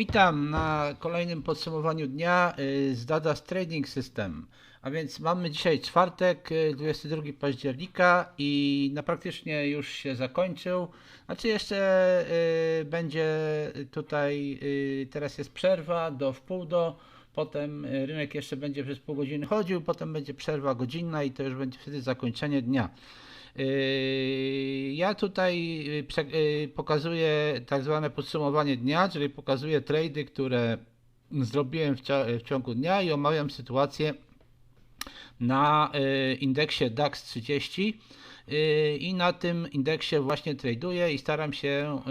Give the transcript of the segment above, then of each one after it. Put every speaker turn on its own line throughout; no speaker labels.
Witam na kolejnym podsumowaniu dnia y, z Dadas Trading System. A więc mamy dzisiaj czwartek, y, 22 października i na praktycznie już się zakończył. Znaczy jeszcze y, będzie tutaj, y, teraz jest przerwa do wpół do, potem y, rynek jeszcze będzie przez pół godziny chodził, potem będzie przerwa godzinna i to już będzie wtedy zakończenie dnia. Yy, Ja tutaj yy, yy, pokazuję tak zwane podsumowanie dnia, czyli pokazuję trady, które zrobiłem w, ciągu dnia i omawiam sytuację na indeksie DAX 30 yy, i na tym indeksie właśnie traduję i staram się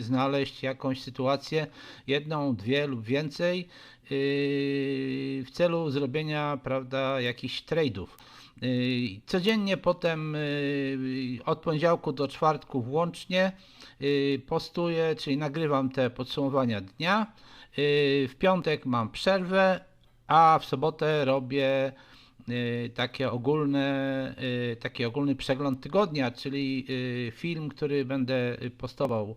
znaleźć jakąś sytuację, jedną, dwie lub więcej w celu zrobienia, prawda, jakichś trade'ów. Yy, Codziennie potem yy, od poniedziałku do czwartku włącznie yy, postuję, czyli nagrywam te podsumowania dnia. W piątek mam przerwę, a w sobotę robię takie ogólne, taki ogólny przegląd tygodnia, czyli film, który będę postował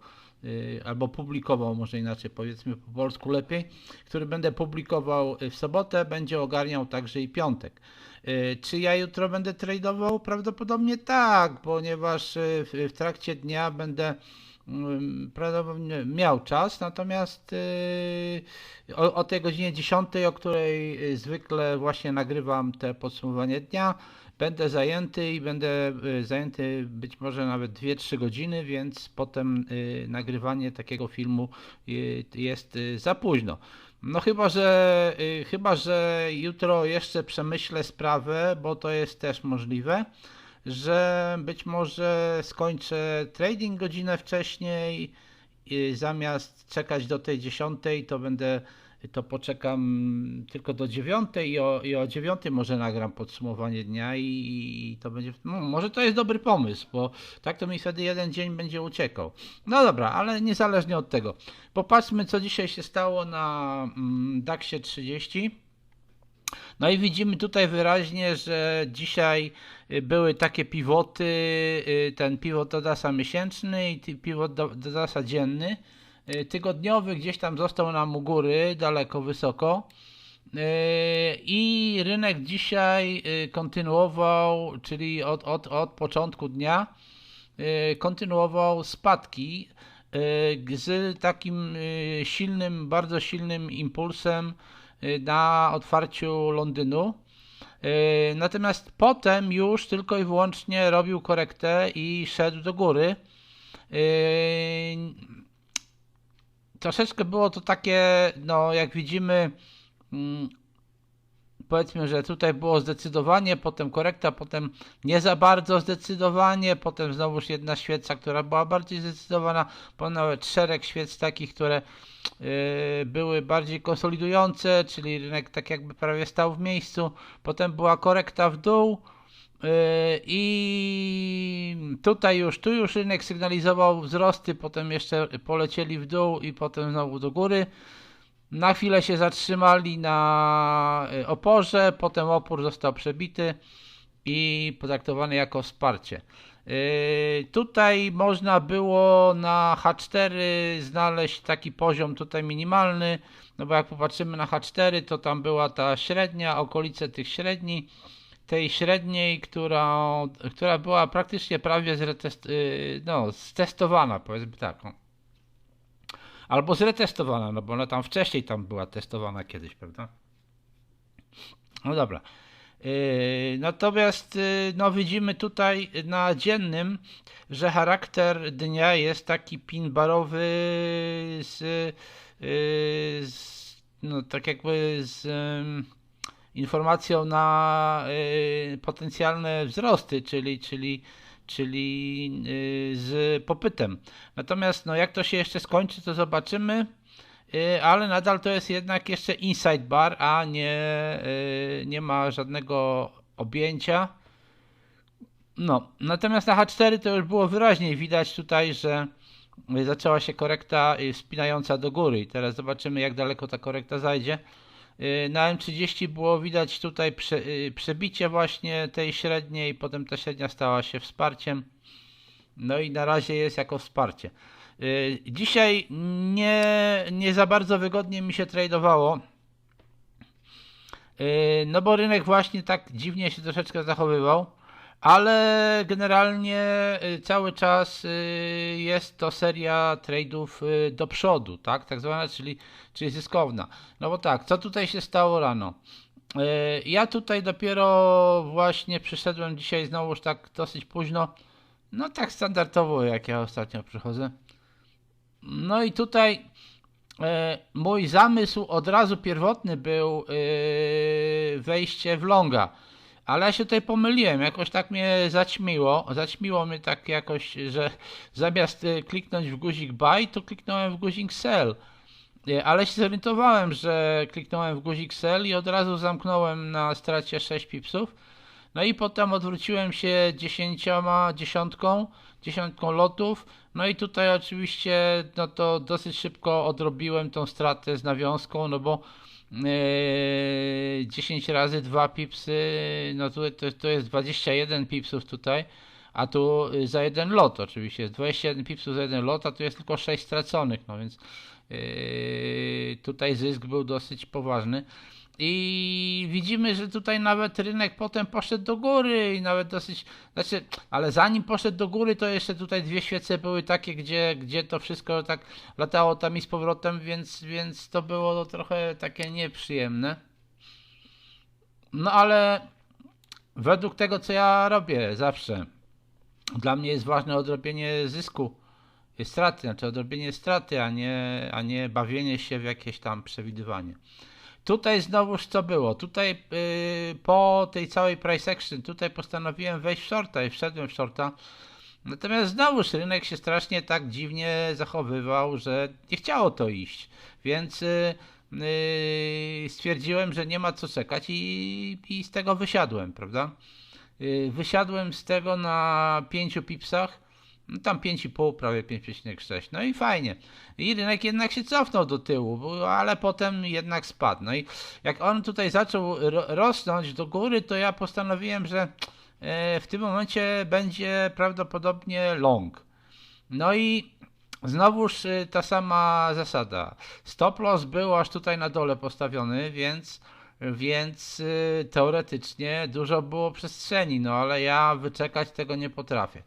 albo publikował, może inaczej powiedzmy po polsku lepiej, który będę publikował w sobotę, będzie ogarniał także i piątek. Yy, Czy ja jutro będę tradował? Prawdopodobnie tak, ponieważ w, trakcie dnia będę prawdopodobnie miał czas, natomiast o, o tej godzinie 10, o której zwykle właśnie nagrywam te podsumowanie dnia, będę zajęty i będę yy, zajęty być może nawet 2-3 godziny, więc potem yy, nagrywanie takiego filmu yy, jest za późno. No chyba, że chyba, że jutro jeszcze przemyślę sprawę, bo to jest też możliwe, że być może skończę trading godzinę wcześniej i zamiast czekać do tej 10, to będę to poczekam tylko do 9 i o, i o 9 może nagram podsumowanie dnia i, i to będzie, no, może to jest dobry pomysł, bo tak to mi wtedy jeden dzień będzie uciekał. No dobra, ale niezależnie od tego. Popatrzmy co dzisiaj się stało na mm, DAXie 30. No i widzimy tutaj wyraźnie, że dzisiaj y, były takie pivoty, y, ten pivot Dodasa miesięczny i pivot Do- Dodasa dzienny. Y, Tygodniowy gdzieś tam został nam u góry, daleko, wysoko. Y, I rynek dzisiaj y, kontynuował, czyli od, od, od początku dnia, kontynuował spadki z takim silnym, bardzo silnym impulsem na otwarciu Londynu. Natomiast potem już tylko i wyłącznie robił korektę i szedł do góry. Y, Troszeczkę było to takie, no jak widzimy, mm, powiedzmy, że tutaj było zdecydowanie, potem korekta, potem nie za bardzo zdecydowanie, potem znowuż jedna świeca, która była bardziej zdecydowana, potem nawet szereg świec takich, które yy, były bardziej konsolidujące, czyli rynek tak jakby prawie stał w miejscu, potem była korekta w dół, i tutaj już, tu już rynek sygnalizował wzrosty, potem jeszcze polecieli w dół i potem znowu do góry. Na chwilę się zatrzymali na y, oporze, potem opór został przebity i potraktowany jako wsparcie. Yy, Tutaj można było na H4 znaleźć taki poziom tutaj minimalny, no bo jak popatrzymy na H4, to tam była ta średnia, okolice tych średni, tej średniej, która, która była praktycznie prawie zretest, yy, no, stestowana, powiedzmy tak. No. Albo zretestowana, no bo ona tam wcześniej tam była testowana kiedyś, prawda? No dobra. Yy, Natomiast yy, no widzimy tutaj na dziennym, że charakter dnia jest taki pin barowy z, z no tak jakby z informacją na yy, potencjalne wzrosty, czyli, czyli, czyli yy, z popytem. Natomiast no jak to się jeszcze skończy, to zobaczymy. Y, ale nadal to jest jednak jeszcze inside bar, a nie, y, nie ma żadnego objęcia. No, natomiast na H4 to już było wyraźniej widać tutaj, że y, zaczęła się korekta y, spinająca do góry i teraz zobaczymy jak daleko ta korekta zajdzie. Y, Na M30 było widać tutaj prze, y, przebicie właśnie tej średniej, potem ta średnia stała się wsparciem. No i na razie jest jako wsparcie. Y, Dzisiaj nie, nie za bardzo wygodnie mi się tradowało. No bo rynek właśnie tak dziwnie się troszeczkę zachowywał, ale generalnie y, cały czas y, jest to seria trade'ów y, do przodu, tak? Tak zwana, czyli, czyli zyskowna. No bo tak, co tutaj się stało rano? Ja tutaj dopiero właśnie przyszedłem dzisiaj znowuż tak dosyć późno. No tak standardowo jak ja ostatnio przychodzę. No i tutaj mój zamysł od razu pierwotny był wejście w longa. Ale ja się tutaj pomyliłem, jakoś tak mnie zaćmiło. Zaćmiło mnie tak jakoś, że zamiast e, kliknąć w guzik buy, to kliknąłem w guzik sell. E, Ale się zorientowałem, że kliknąłem w guzik sell i od razu zamknąłem na stracie 6 pipsów. No i potem odwróciłem się dziesięcioma, dziesiątką, dziesiątką lotów. No i tutaj oczywiście no to dosyć szybko odrobiłem tą stratę z nawiązką, no bo e, 10 razy 2 pipsy, no to, to, to jest 21 pipsów tutaj, a tu y, za jeden lot oczywiście jest 21 pipsów za jeden lot, a tu jest tylko 6 straconych, no więc yy, tutaj zysk był dosyć poważny. I widzimy, że tutaj nawet rynek potem poszedł do góry i nawet dosyć, znaczy, ale zanim poszedł do góry, to jeszcze tutaj dwie świece były takie, gdzie, gdzie to wszystko tak latało tam i z powrotem, więc, więc to było trochę takie nieprzyjemne. No ale według tego, co ja robię zawsze, dla mnie jest ważne odrobienie zysku, straty, znaczy odrobienie straty, a nie, a nie bawienie się w jakieś tam przewidywanie. Tutaj znowuż co było? Tutaj yy, po tej całej price action, tutaj postanowiłem wejść w shorta i wszedłem w shorta. Natomiast znowuż rynek się strasznie tak dziwnie zachowywał, że nie chciało to iść. Więc yy, stwierdziłem, że nie ma co czekać i, i z tego wysiadłem, prawda? Yy, wysiadłem z tego na 5 pipsach. No tam 5,5, prawie 5,6. No i fajnie. I rynek jednak się cofnął do tyłu, ale potem jednak spadł. No i jak on tutaj zaczął ro- rosnąć do góry, to ja postanowiłem, że e, w tym momencie będzie prawdopodobnie long. No i znowuż y, ta sama zasada. Stop loss był aż tutaj na dole postawiony, więc, więc y, teoretycznie dużo było przestrzeni, no ale ja wyczekać tego nie potrafię.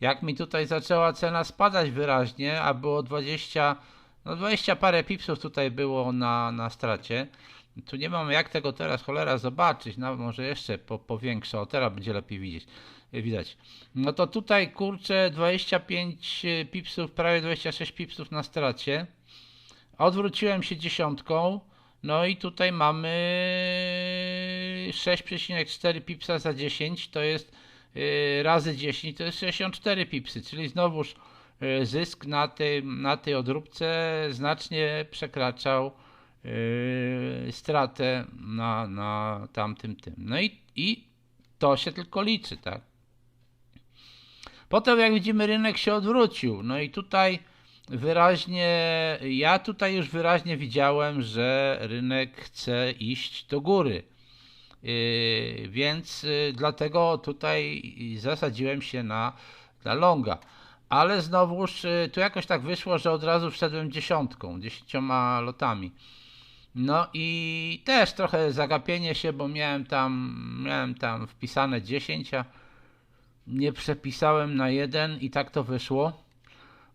Jak mi tutaj zaczęła cena spadać wyraźnie, a było 20, no 20 parę pipsów tutaj było na, na stracie. Tu nie mam jak tego teraz cholera zobaczyć, no może jeszcze po, powiększę, o teraz będzie lepiej widzieć, y, widać. No to tutaj kurczę 25 pipsów, prawie 26 pipsów na stracie. Odwróciłem się dziesiątką, no i tutaj mamy 6,4 pipsa za 10, to jest y, razy 10, to jest 64 pipsy, czyli znowuż y, zysk na, tym, na tej odróbce znacznie przekraczał yy, stratę na, na tamtym tym. No i, i to się tylko liczy, tak? Potem jak widzimy rynek się odwrócił. No i tutaj wyraźnie, ja tutaj już wyraźnie widziałem, że rynek chce iść do góry. Yy, więc yy, dlatego tutaj zasadziłem się na dla longa. Ale znowuż yy, tu jakoś tak wyszło, że od razu wszedłem dziesiątką, dziesięcioma lotami. No i też trochę zagapienie się, bo miałem tam, miałem tam wpisane 10, a nie przepisałem na jeden i tak to wyszło.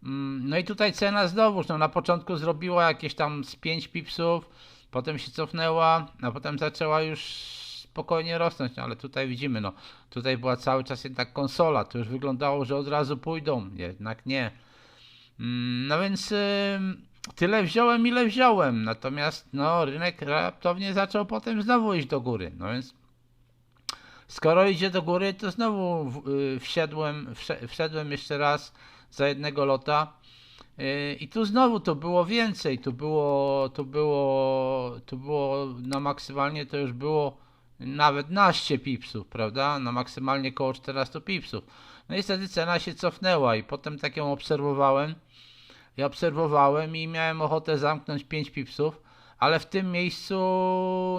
Mm, No i tutaj cena znowuż, no na początku zrobiła jakieś tam z 5 pipsów, potem się cofnęła, a potem zaczęła już spokojnie rosnąć, no ale tutaj widzimy, no tutaj była cały czas jednak konsola, to już wyglądało, że od razu pójdą, jednak nie. Mm, No więc tyle wziąłem, ile wziąłem. Natomiast no, rynek raptownie zaczął potem znowu iść do góry. No więc skoro idzie do góry, to znowu y, wsiadłem, wsze, wszedłem jeszcze raz za jednego lota. Y, I tu znowu to było więcej, tu było, tu było, tu było na maksymalnie to już było nawet naście pipsów, prawda? Na maksymalnie około 14 pipsów. No i wtedy cena się cofnęła i potem tak ją obserwowałem. Ja obserwowałem i miałem ochotę zamknąć 5 pipsów, ale w tym miejscu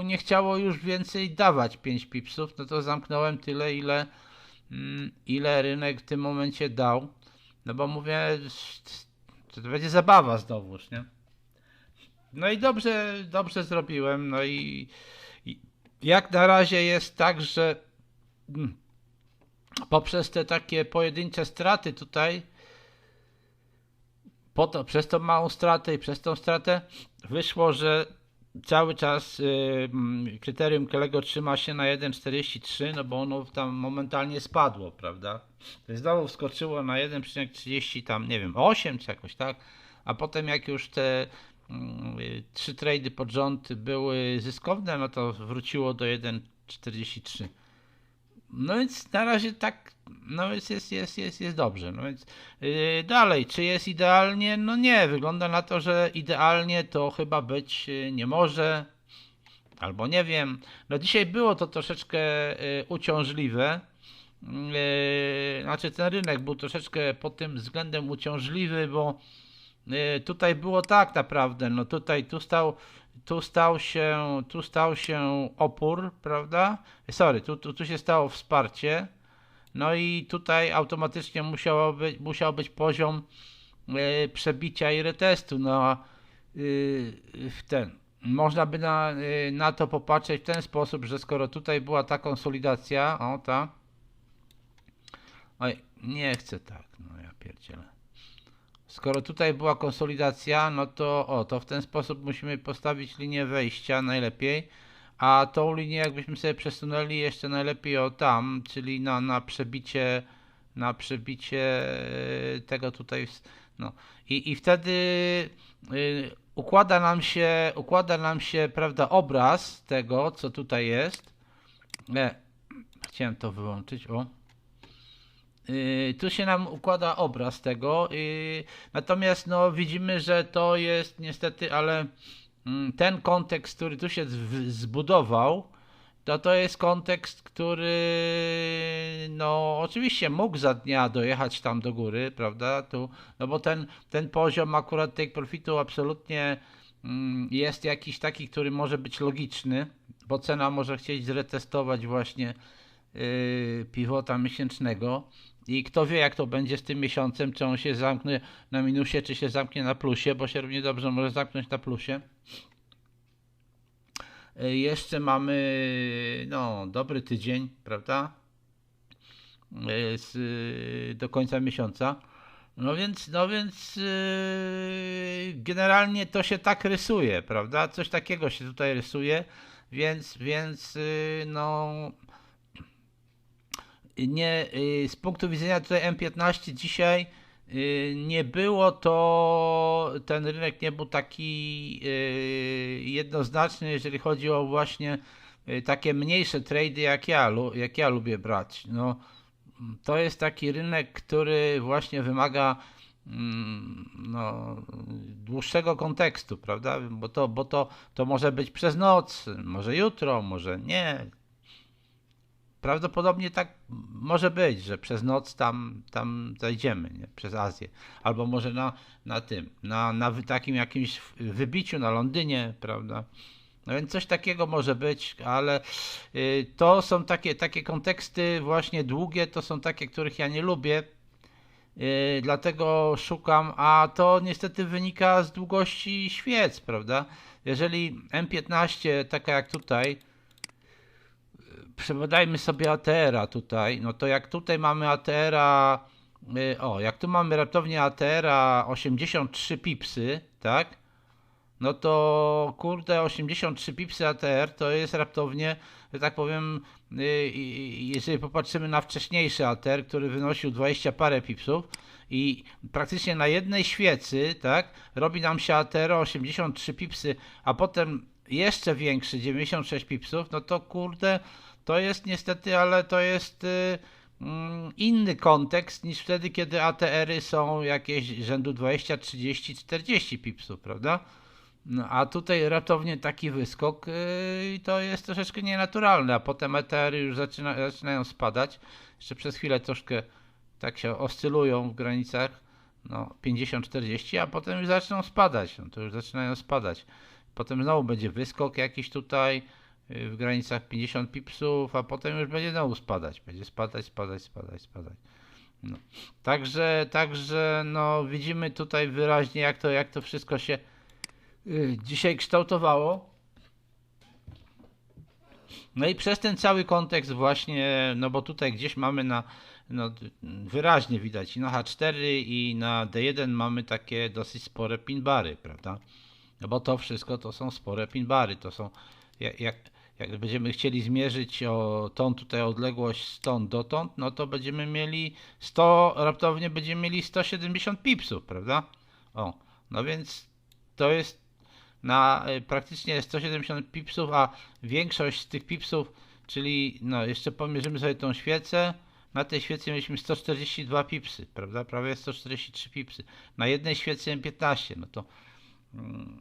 nie chciało już więcej dawać 5 pipsów, no to zamknąłem tyle, ile, mm, ile rynek w tym momencie dał. No bo mówię, to będzie zabawa znowuż, nie? No i dobrze, dobrze zrobiłem, no i jak na razie jest tak, że mm, poprzez te takie pojedyncze straty tutaj, po to, przez tą małą stratę i przez tą stratę wyszło, że cały czas y, mm, kryterium Kelego trzyma się na 1,43, no bo ono tam momentalnie spadło, prawda? Znowu wskoczyło na 1,30 tam, nie wiem, 8 czy jakoś tak, a potem jak już te trzy trady pod rząd były zyskowne, no to wróciło do 1,43. No więc na razie tak, no więc jest, jest, jest, jest dobrze. No więc yy, dalej, czy jest idealnie? No nie, wygląda na to, że idealnie to chyba być yy, nie może. Albo nie wiem. No dzisiaj było to troszeczkę yy, uciążliwe. Znaczy ten rynek był troszeczkę pod tym względem uciążliwy, bo tutaj było tak naprawdę, no tutaj tu stał tu stał się, tu stał się opór, prawda? Sorry, tu, tu, tu się stało wsparcie. No i tutaj automatycznie musiało być, musiał być poziom e, przebicia i retestu. No, y, w ten. Można by na, y, na to popatrzeć w ten sposób, że skoro tutaj była ta konsolidacja, o ta. Oj, nie chcę tak, no ja pierdzielę. Skoro tutaj była konsolidacja, no to o, to w ten sposób musimy postawić linię wejścia najlepiej, a tą linię jakbyśmy sobie przesunęli jeszcze najlepiej o tam, czyli na, na przebicie na przebicie e, tego tutaj, no i, i wtedy y, układa nam się, układa nam się, prawda, obraz tego, co tutaj jest. E, chciałem to wyłączyć, o. Yy, tu się nam układa obraz tego, yy, natomiast no, widzimy, że to jest niestety, ale yy, ten kontekst, który tu się zbudował, to to jest kontekst, który no oczywiście mógł za dnia dojechać tam do góry, prawda, tu, no bo ten, ten poziom akurat take profitu absolutnie mm, jest jakiś taki, który może być logiczny, bo cena może chcieć zretestować właśnie yy, pivota miesięcznego, i kto wie, jak to będzie z tym miesiącem, czy on się zamknie na minusie, czy się zamknie na plusie, bo się równie dobrze może zamknąć na plusie. E, jeszcze mamy no, dobry tydzień, prawda? E, z, do końca miesiąca. No więc, no więc yy, generalnie to się tak rysuje, prawda? Coś takiego się tutaj rysuje, więc, więc no nie, y, z punktu widzenia tutaj M15 dzisiaj y, nie było to, ten rynek nie był taki y, jednoznaczny, jeżeli chodzi o właśnie takie mniejsze trady, jak ja, jak ja lubię brać. No, to jest taki rynek, który właśnie wymaga mm, no, dłuższego kontekstu, prawda? Bo, to, bo to, to może być przez noc, może jutro, może nie, Prawdopodobnie tak może być, że przez noc tam, tam zajdziemy, nie? przez Azję. Albo może na, na tym, na, na takim jakimś wybiciu na Londynie, prawda? No więc coś takiego może być, ale y, to są takie, takie konteksty właśnie długie, to są takie, których ja nie lubię, y, dlatego szukam, a to niestety wynika z długości świec, prawda? Jeżeli M15, taka jak tutaj, przebadajmy sobie ATR-a tutaj, no to jak tutaj mamy ATR-a, y, o, jak tu mamy raptownię ATR-a 83 pipsy, tak? No to kurde 83 pipsy ATR to jest raptownie, że tak powiem, y, jeżeli popatrzymy na wcześniejszy ATR, który wynosił 20 parę pipsów i praktycznie na jednej świecy, tak, robi nam się ATR 83 pipsy, a potem jeszcze większy 96 pipsów, no to kurde to jest niestety, ale to jest y, mm, inny kontekst niż wtedy, kiedy ATR-y są jakieś rzędu 20, 30, 40 pipsów, prawda? No, a tutaj ratownie taki wyskok y, i to jest troszeczkę nienaturalne, a potem ATR-y już zaczyna, zaczynają spadać. Jeszcze przez chwilę troszkę tak się oscylują w granicach no, 50-40, a potem już zaczną spadać. No, to już zaczynają spadać. Potem znowu będzie wyskok jakiś tutaj, Y, w granicach 50 pipsów, a potem już będzie znowu spadać. Będzie spadać, spadać, spadać, spadać. No. Także, także no, widzimy tutaj wyraźnie, jak to, jak to wszystko się y, dzisiaj kształtowało. No i przez ten cały kontekst właśnie, no bo tutaj gdzieś mamy na, no wyraźnie widać i na H4 i na D1 mamy takie dosyć spore pinbary, prawda? No bo to wszystko to są spore pinbary, to są jak, jak, jak będziemy chcieli zmierzyć o tą tutaj odległość stąd dotąd, no to będziemy mieli 100, raptownie będziemy mieli 170 pipsów, prawda? O, no więc to jest na y, praktycznie 170 pipsów, a większość z tych pipsów, czyli no jeszcze pomierzymy sobie tą świecę, na tej świecy mieliśmy 142 pipsy, prawda? Prawie 143 pipsy. Na jednej świecy M15, no to mm,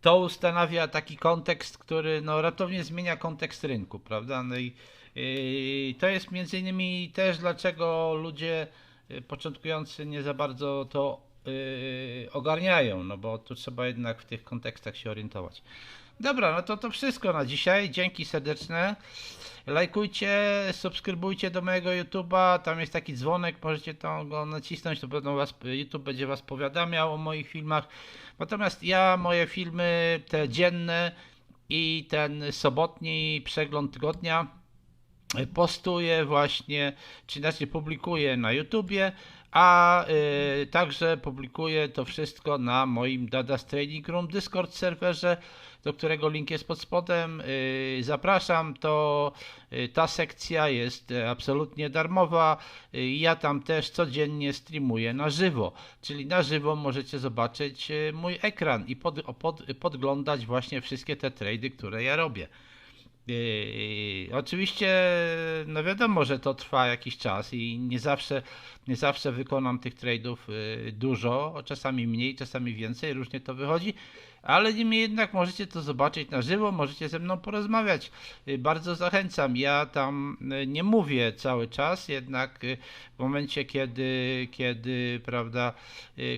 to ustanawia taki kontekst, który no ratownie zmienia kontekst rynku, prawda? No i yy, to jest między innymi też dlaczego ludzie yy, początkujący nie za bardzo to yy, ogarniają, no bo tu trzeba jednak w tych kontekstach się orientować. Dobra, no to to wszystko na dzisiaj. Dzięki serdeczne. Lajkujcie, subskrybujcie do mojego YouTube'a. Tam jest taki dzwonek, możecie tam go nacisnąć, to będą was, YouTube będzie was powiadamiał o moich filmach. Natomiast ja moje filmy, te dzienne i ten sobotni przegląd tygodnia postuję właśnie, czy inaczej publikuję na YouTubie, a y, także publikuję to wszystko na moim Dadas Training Room Discord serwerze, do którego link jest pod spodem. Y, zapraszam, to y, ta sekcja jest absolutnie darmowa. Y, ja tam też codziennie streamuję na żywo, czyli na żywo możecie zobaczyć y, mój ekran i pod, pod, podglądać właśnie wszystkie te trady, które ja robię. Oczywiście, no wiadomo, że to trwa jakiś czas i nie zawsze, nie zawsze wykonam tych trade'ów dużo, czasami mniej, czasami więcej, różnie to wychodzi, ale niemniej jednak możecie to zobaczyć na żywo, możecie ze mną porozmawiać. Yy, bardzo zachęcam. Ja tam yy, nie mówię cały czas, jednak yy, w momencie, kiedy, kiedy prawda,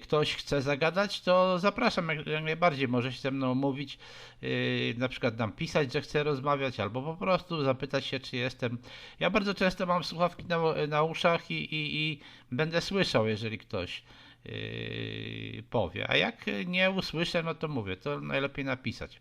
ktoś chce zagadać, to zapraszam jak, najbardziej. Może się ze mną mówić, na przykład nam pisać, że chce rozmawiać, albo po prostu zapytać się, czy jestem. Ja bardzo często mam słuchawki na, na uszach i, i, i będę słyszał, jeżeli ktoś powie. A jak nie usłyszę, no to mówię, to najlepiej napisać.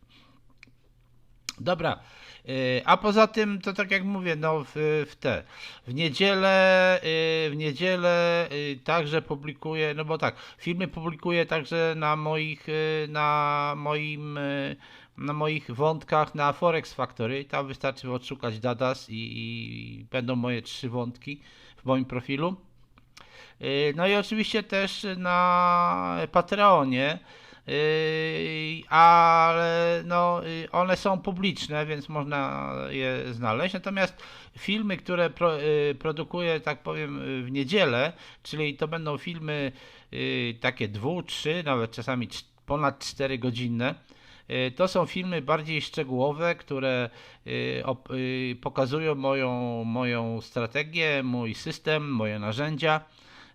Dobra, yy, a poza tym to tak jak mówię, no w, w te, w niedzielę, yy, w niedzielę yy, także publikuję, no bo tak, filmy publikuję także na moich, yy, na moim, yy, na moich wątkach na Forex Factory, tam wystarczy odszukać Dadas i, i będą moje trzy wątki w moim profilu. Yy, No i oczywiście też na Patreonie, yy, ale no, yy, one są publiczne, więc można je znaleźć. Natomiast filmy, które pro, produkuję, tak powiem, w niedzielę, czyli to będą filmy takie dwu, trzy, nawet czasami cz- ponad 4 godzinne. To są filmy bardziej szczegółowe, które pokazują moją, moją strategię, mój system, moje narzędzia.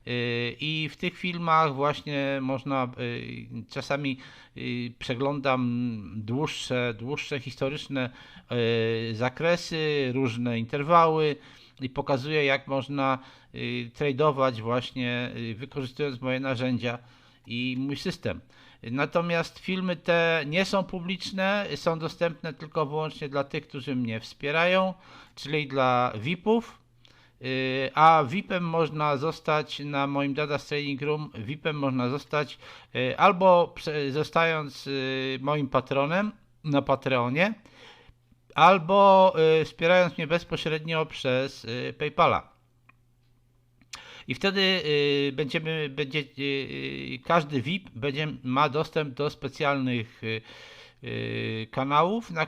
Yy, I w tych filmach właśnie można yy, czasami yy, przeglądam dłuższe, dłuższe historyczne zakresy, różne interwały i pokazuję jak można tradować właśnie wykorzystując moje narzędzia i mój system. Natomiast filmy te nie są publiczne, są dostępne tylko wyłącznie dla tych, którzy mnie wspierają, czyli dla VIP-ów. Yy, A VIP-em można zostać na moim Data Training Room. VIP-em można zostać yy, albo zostając yy, moim patronem na Patreonie, albo wspierając mnie bezpośrednio przez PayPala. I wtedy y, będziemy, będzie, y, każdy VIP będzie, ma dostęp do specjalnych y, y, kanałów na,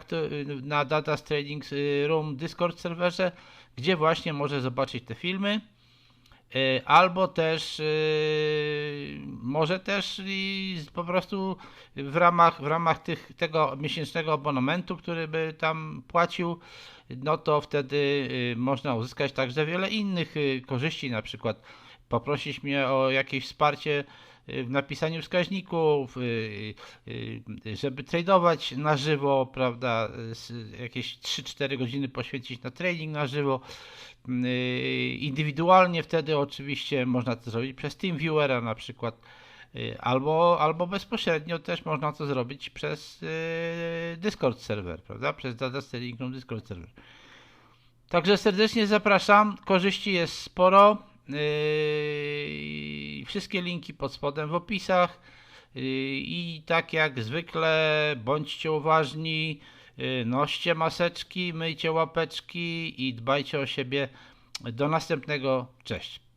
na Data Trading Room Discord serwerze, gdzie właśnie może zobaczyć te filmy. Y, Albo też y, może też po prostu w ramach, w ramach tych, tego miesięcznego abonamentu, który by tam płacił, no to wtedy y, można uzyskać także wiele innych korzyści, na przykład poprosić mnie o jakieś wsparcie w napisaniu wskaźników, y, y, żeby tradować na żywo, prawda, jakieś 3-4 godziny poświęcić na trading na żywo. Y, Indywidualnie wtedy oczywiście można to zrobić przez TeamViewera na przykład, y, albo, albo bezpośrednio też można to zrobić przez y, Discord serwer, prawda, przez Data Steering Room Discord serwer. Także serdecznie zapraszam. Korzyści jest sporo. Wszystkie linki pod spodem w opisach. Yy, I tak jak zwykle, bądźcie uważni, yy, noście maseczki, myjcie łapeczki i dbajcie o siebie. Do następnego. Cześć.